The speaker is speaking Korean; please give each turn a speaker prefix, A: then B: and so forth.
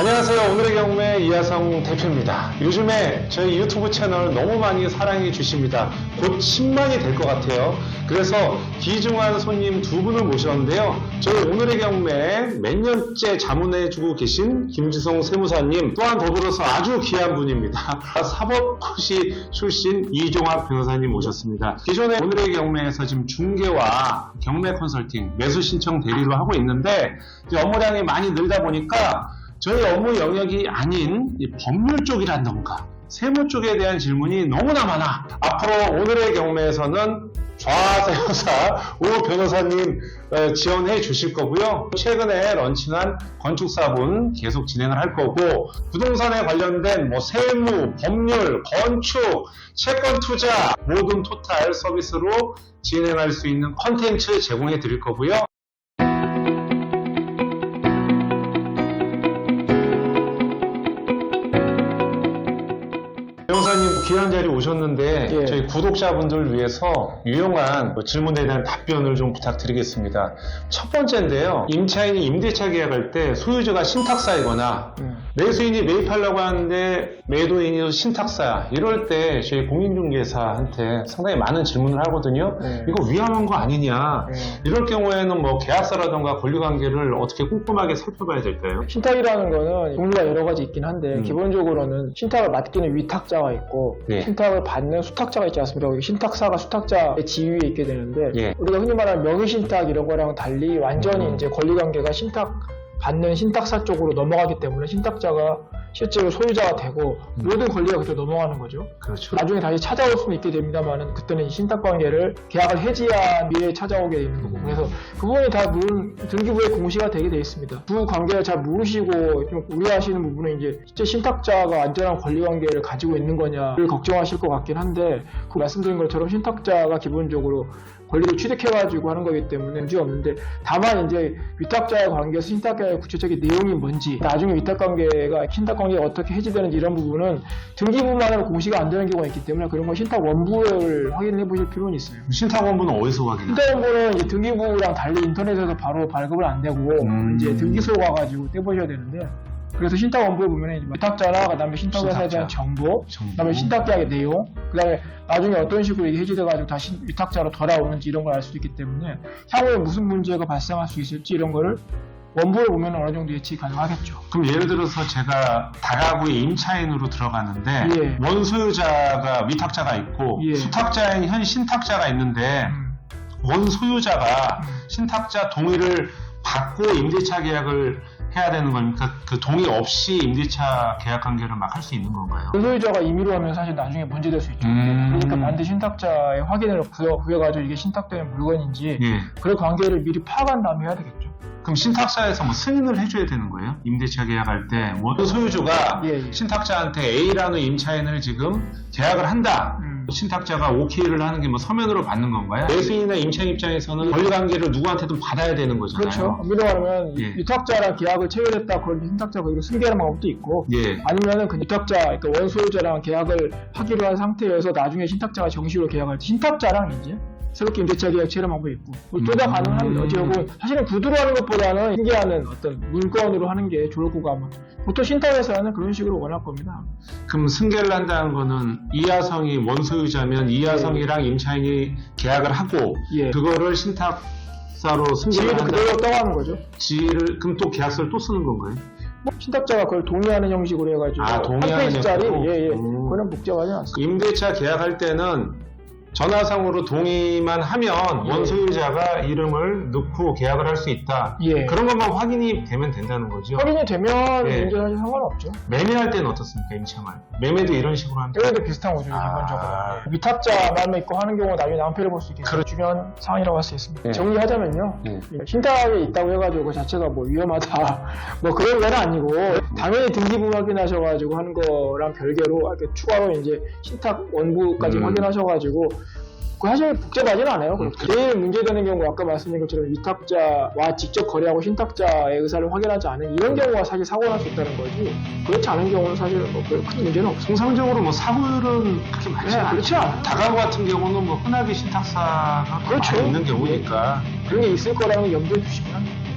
A: 안녕하세요. 오늘의 경우에 이하성 대표입니다. 요즘에 저희 유튜브 채널 너무 많이 사랑해 주십니다. 곧 10만이 될 것 같아요. 그래서 귀중한 손님 두 분을 모셨는데요. 저희 오늘의 경우에 몇 년째 자문해 주고 계신 김지성 세무사님 또한 더불어서 아주 귀한 분입니다. 사법고시 출신 이종학 변호사님 모셨습니다. 기존에 오늘의 경매에서 지금 중개와 경매 컨설팅, 매수 신청 대리로 하고 있는데 업무량이 많이 늘다 보니까 저희 업무 영역이 아닌 이 법률 쪽이란던가 세무 쪽에 대한 질문이 너무나 많아. 앞으로 오늘의 경매에서는 좌세무사 오 변호사님 어, 지원해 주실 거고요. 최근에 런칭한 건축사분 계속 진행을 할 거고 부동산에 관련된 뭐 세무, 법률, 건축, 채권 투자 모든 토탈 서비스로 진행할 수 있는 컨텐츠 제공해 드릴 거고요. 귀한 자리 오셨는데
B: 예.
A: 저희 구독자분들 위해서 유용한 뭐 질문에 대한 답변을 좀 부탁드리겠습니다. 첫 번째인데요. 임차인이 임대차 계약할 때 소유주가 신탁사이거나
B: 음.
A: 매수인이 매입하려고 하는데 매도인이 신탁사야. 이럴 때 저희 공인중개사한테 상당히 많은 질문을 하거든요.
B: 네.
A: 이거 위험한 거 아니냐.
B: 네.
A: 이럴 경우에는 뭐 계약서라던가 권리관계를 어떻게 꼼꼼하게 살펴봐야 될까요?
B: 신탁이라는 거는 종류가 여러 가지 있긴 한데
A: 음.
B: 기본적으로는 신탁을 맡기는 위탁자가 있고
A: 네.
B: 신탁을 받는 수탁자가 있지 않습니까? 신탁사가 수탁자의 지위에 있게 되는데
A: 예.
B: 우리가 흔히 말하는 명의신탁 이런 거랑 달리 완전히
A: 음.
B: 이제 권리관계가 신탁 받는 신탁사 쪽으로 넘어가기 때문에 신탁자가 실제로 소유자가 되고
A: 음.
B: 모든 권리가 그쪽으로 넘어가는 거죠.
A: 그렇죠.
B: 나중에 다시 찾아올 수는 있게 됩니다만은 그때는 이 신탁 관계를 계약을 해지한 미래에 찾아오게 되는 거고
A: 음.
B: 그래서 그 부분이 다 문- 등기부에 공시가 되게 돼 있습니다. 그 관계를 잘 모르시고 좀 우려하시는 부분은 이제 실제 신탁자가 안전한 권리 관계를 가지고 있는 거냐를 걱정하실 것 같긴 한데 그 말씀드린 것처럼 신탁자가 기본적으로 권리를 취득해가지고 하는 거기 때문에 문제 없는데 다만 이제 위탁자의 관계에서 신탁자의 구체적인 내용이 뭔지 나중에 위탁 관계가 신탁 관계가 어떻게 해지되는지 이런 부분은 등기부만으로 공시가 안 되는 경우가 있기 때문에 그런 건 신탁 원부를 확인해 보실 필요는 있어요.
A: 신탁 원부는 어디서 확인해요?
B: 신탁 원부는 이제 등기부랑 달리 인터넷에서 바로 발급을 안 되고
A: 음.
B: 이제 등기소 가가지고 떼보셔야 되는데 그래서 신탁 원부에 보면 위탁자나 그다음에 신탁회사에 대한. 정보,
A: 정보.
B: 그다음에 신탁 계약의 내용, 그다음에 나중에 어떤 식으로 이게 해지돼가지고 다시 위탁자로 돌아오는지 이런 걸 알 수도 있기 때문에 향후에 무슨 문제가 발생할 수 있을지 이런 거를 원부를 보면 어느 정도 예측이 가능하겠죠.
A: 그럼 예를 들어서 제가 다가구의 임차인으로 들어가는데
B: 예.
A: 원소유자가 위탁자가 있고
B: 예.
A: 수탁자인 현 신탁자가 있는데
B: 음.
A: 원소유자가
B: 음.
A: 신탁자 동의를 받고 임대차 계약을 해야 되는 겁니까? 그 동의 없이 임대차 계약 관계를 막 할 수 있는 건가요?
B: 소유자가 임의로 하면 사실 나중에 문제될 수 있죠.
A: 음.
B: 그러니까 반드시 신탁자의 확인을 구해, 구해가지고 이게 신탁되는 물건인지
A: 예.
B: 그 관계를 미리 파악한 다음에 해야 되겠죠.
A: 그럼 신탁사에서 뭐 승인을 해줘야 되는 거예요? 임대차 계약할 때 원소유주가
B: 예, 예.
A: 신탁자한테 A라는 임차인을 지금 계약을 한다.
B: 음.
A: 신탁자가 오케이를 하는 게 뭐 서면으로 받는 건가요? 매수인이나 임차인 입장에서는 권리관계를 누구한테든 받아야 되는 거잖아요.
B: 그렇죠. 엄밀히 말하면
A: 예.
B: 위탁자랑 계약을 체결했다 그러면 신탁자가 이거 승계하는 방법도 있고
A: 예.
B: 아니면은 그 위탁자, 그러니까 원소유자랑 계약을 하기로 한 상태에서 나중에 신탁자가 정식으로 계약할 때 신탁자랑 이제 새롭게 임대차 계약 체결 방법이 있고 둘다
A: 음.
B: 가능한 여지고 사실은 구두로 하는 것보다는 승계하는 어떤 문건으로 하는 게 좋을 거고 아마 보통 신탁회사는 그런 식으로 원할 겁니다.
A: 그럼 승계를 한다는 거는 이하성이 원소유자면 이하성이랑 임차인이 계약을 하고
B: 예.
A: 그거를 신탁사로 승계를 한다.
B: 그대로 떠가는 거죠.
A: 지위를 그럼 또 계약서를 또 쓰는 건가요?
B: 뭐 신탁자가 그걸 동의하는 형식으로 해가지고
A: 아, 동의하는
B: 한 페이지짜리
A: 형식으로?
B: 예예
A: 음.
B: 그런 복잡하지 않습니다.
A: 임대차 계약할 때는 전화상으로 동의만 하면
B: 예.
A: 원소유자가 이름을 넣고 계약을 할 수 있다.
B: 예.
A: 그런 것만 확인이 되면 된다는 거죠.
B: 확인이 되면
A: 예.
B: 문제 사실 상관없죠.
A: 매매할 때는 어떻습니까, 임차말? 매매도 이런 식으로 합니다.
B: 여기도 비슷한 거죠
A: 아.
B: 기본적으로. 위탁자 말만 있고 하는 경우 나중에 낭패를 볼 수 있기 때문에 중요한 상황이라고 할 수 있습니다.
A: 예.
B: 정리하자면요.
A: 예.
B: 신탁에 있다고 해가지고 그 자체가 뭐 위험하다 뭐 그런 건 아니고 당연히 등기부 확인하셔가지고 하는 거랑 별개로 이렇게 추가로 이제 신탁 원부까지
A: 음.
B: 확인하셔가지고 그 사실 복잡하진 않아요.
A: 음,
B: 제일 문제되는 경우 아까 말씀드린 것처럼 위탁자와 직접 거래하고 신탁자의 의사를 확인하지 않은 이런 경우가 사실 사고 날수 있다는 거지 그렇지 않은 경우는 사실 뭐큰 문제는 없습니다.
A: 통상적으로 뭐 사고율은 그렇게 많지
B: 네,
A: 않아요.
B: 그렇지 않아요.
A: 다가구 같은 경우는 뭐 흔하게 신탁사가
B: 그렇죠.
A: 많이 있는 경우니까.
B: 그런 게 있을 거라는 염두에 두시면 합니다.